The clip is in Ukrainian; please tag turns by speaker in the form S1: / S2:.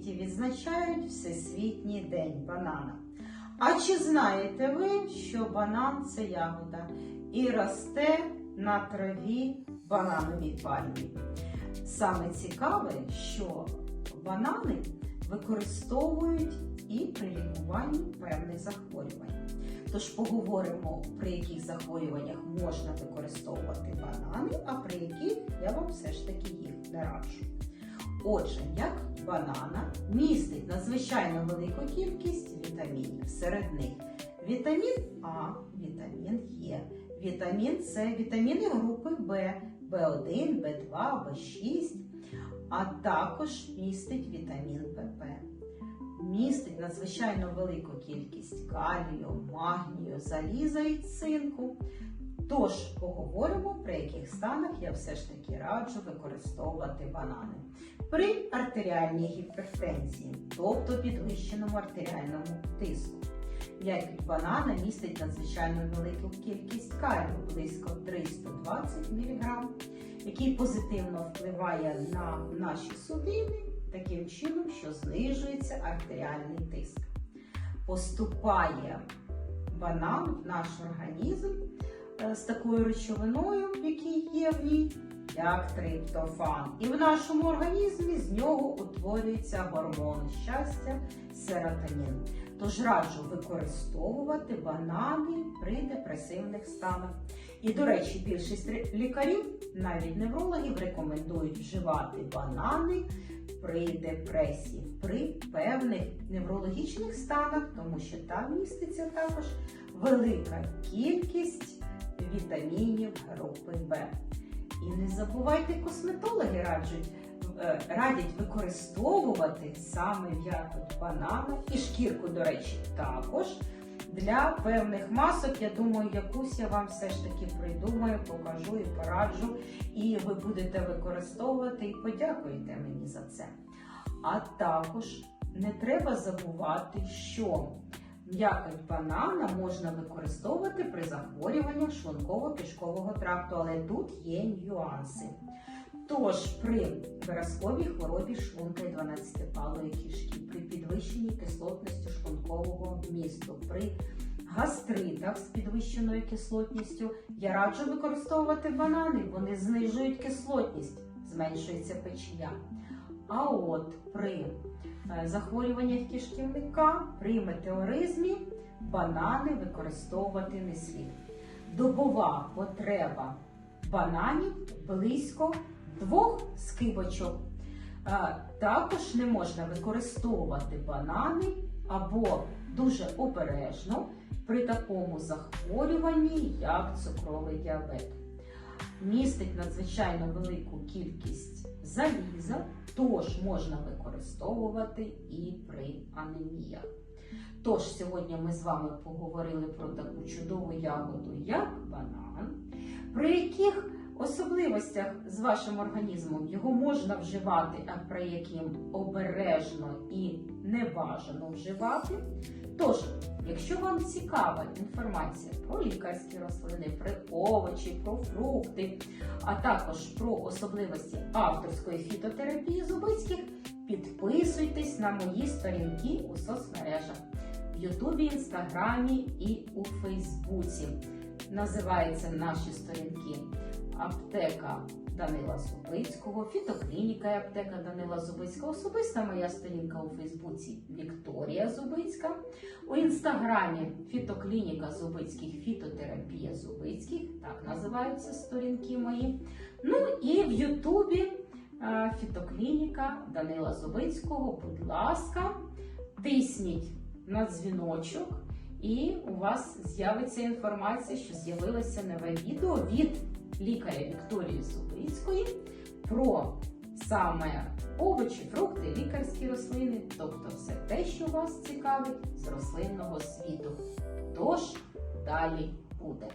S1: світі відзначають Всесвітній день банана. А чи знаєте ви, що банан це ягода і росте на траві банановій пальмі? Саме цікаве, що банани використовують і при лікуванні певних захворювань. Тож поговоримо, при яких захворюваннях можна використовувати банани, а при яких я вам все ж таки їх не раджу. Отже, як банана містить надзвичайно велику кількість вітамінів. Серед них вітамін А, вітамін Е, вітамін С, вітаміни групи В, В1, В2, В6, а також містить вітамін ПП. Містить надзвичайно велику кількість калію, магнію, заліза і цинку. Тож поговоримо, при яких станах я все ж таки раджу використовувати банани. При артеріальній гіпертензії, тобто підвищеному артеріальному тиску. Ягідь банана містить надзвичайно велику кількість калію, близько 320 мг, який позитивно впливає на наші судини таким чином, що знижується артеріальний тиск. Поступає банан в наш організм з такою речовиною, який є в ній, як триптофан. І в нашому організмі з нього утворюється гормон щастя серотонін. Тож раджу використовувати банани при депресивних станах. І, до речі, більшість лікарів, навіть неврологів, рекомендують вживати банани при депресії, при певних неврологічних станах, тому що там міститься також велика кількість вітамінів групи В. І не забувайте, косметологи раджуть, е, радять використовувати саме м'якоть банана і шкірку, до речі, також. Для певних масок, я думаю, якусь я вам все ж таки придумаю, покажу і пораджу, і ви будете використовувати і подякуєте мені за це. А також не треба забувати, що м'якоть банана можна використовувати при захворюваннях шлунково-кишкового тракту, але тут є нюанси. Тож при виразковій хворобі шлунка і 12-палої кишки, при підвищеній кислотності шлункового місту, при гастритах з підвищеною кислотністю я раджу використовувати банани, вони знижують кислотність, зменшується печія. А от при е, захворюваннях кишківника, при метеоризмі банани використовувати не слід. Добова потреба бананів близько двох скибочок. Е, Також не можна використовувати банани або дуже обережно при такому захворюванні, як цукровий діабет. Містить надзвичайно велику кількість заліза, тож можна використовувати і при анеміях. Тож сьогодні ми з вами поговорили про таку чудову ягоду, як банан, при яких особливостях з вашим організмом його можна вживати, а при яким обережно і небажано вживати. Тож, якщо вам цікава інформація про лікарські рослини, про овочі, про фрукти, а також про особливості авторської фітотерапії зубицьких, підписуйтесь на мої сторінки у соцмережах в Ютубі, Інстаграмі і у Фейсбуці. Називаються наші сторінки Аптека Данила Зубицького, фітоклініка і аптека Данила Зубицького, особиста моя сторінка у Фейсбуці Вікторія Зубицька, у інстаграмі фітоклініка Зубицьких, фітотерапія Зубицьких, так називаються сторінки мої. Ну і в Ютубі е, фітоклініка Данила Зубицького. Будь ласка, тисніть на дзвіночок. І у вас з'явиться інформація, що з'явилося нове відео від лікаря Вікторії Зубицької про саме овочі, фрукти, лікарські рослини, тобто все те, що вас цікавить з рослинного світу. Тож далі буде.